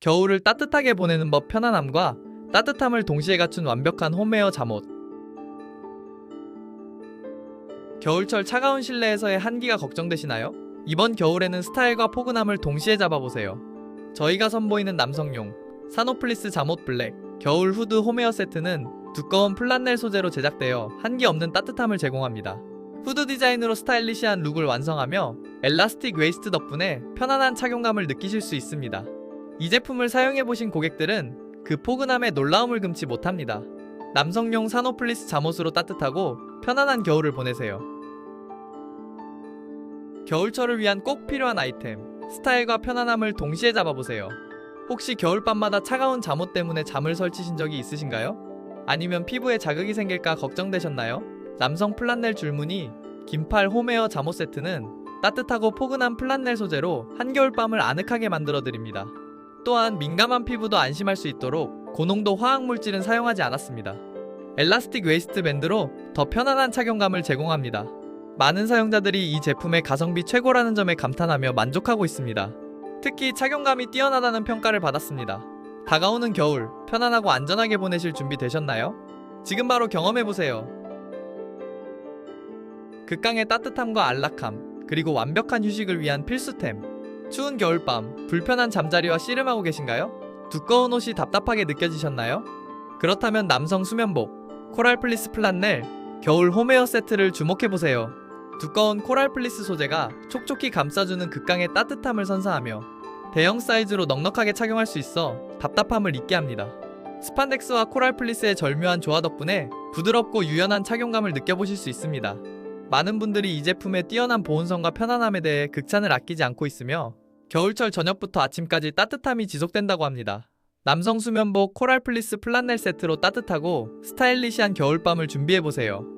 겨울을 따뜻하게 보내는 법 편안함과 따뜻함을 동시에 갖춘 완벽한 홈웨어 잠옷. 겨울철 차가운 실내에서의 한기가 걱정되시나요? 이번 겨울에는 스타일과 포근함을 동시에 잡아보세요. 저희가 선보이는 남성용 사노플리스 잠옷 블랙 겨울 후드 홈웨어 세트는 두꺼운 플란넬 소재로 제작되어 한기 없는 따뜻함을 제공합니다. 후드 디자인으로 스타일리시한 룩을 완성하며 엘라스틱 웨이스트 덕분에 편안한 착용감을 느끼실 수 있습니다. 이 제품을 사용해보신 고객들은 그 포근함에 놀라움을 금치 못합니다. 남성용 사노플리스 잠옷으로 따뜻하고 편안한 겨울을 보내세요. 겨울철을 위한 꼭 필요한 아이템 스타일과 편안함을 동시에 잡아보세요. 혹시 겨울밤마다 차가운 잠옷 때문에 잠을 설치신 적이 있으신가요? 아니면 피부에 자극이 생길까 걱정되셨나요? 남성 플란넬 줄무늬 긴팔 홈웨어 잠옷 세트는 따뜻하고 포근한 플란넬 소재로 한겨울 밤을 아늑하게 만들어 드립니다. 또한 민감한 피부도 안심할 수 있도록 고농도 화학 물질은 사용하지 않았습니다. 엘라스틱 웨이스트 밴드로 더 편안한 착용감을 제공합니다. 많은 사용자들이 이 제품의 가성비 최고라는 점에 감탄하며 만족하고 있습니다. 특히 착용감이 뛰어나다는 평가를 받았습니다. 다가오는 겨울, 편안하고 안전하게 보내실 준비 되셨나요? 지금 바로 경험해보세요. 극강의 따뜻함과 안락함, 그리고 완벽한 휴식을 위한 필수템. 추운 겨울밤, 불편한 잠자리와 씨름하고 계신가요? 두꺼운 옷이 답답하게 느껴지셨나요? 그렇다면 남성 수면복, 코랄 플리스 플란넬, 겨울 홈웨어 세트를 주목해보세요. 두꺼운 코랄 플리스 소재가 촉촉히 감싸주는 극강의 따뜻함을 선사하며 대형 사이즈로 넉넉하게 착용할 수 있어 답답함을 잊게 합니다. 스판덱스와 코랄 플리스의 절묘한 조화 덕분에 부드럽고 유연한 착용감을 느껴보실 수 있습니다. 많은 분들이 이 제품의 뛰어난 보온성과 편안함에 대해 극찬을 아끼지 않고 있으며 겨울철 저녁부터 아침까지 따뜻함이 지속된다고 합니다. 남성 수면복 코랄 플리스 플란넬 세트로 따뜻하고 스타일리시한 겨울밤을 준비해보세요.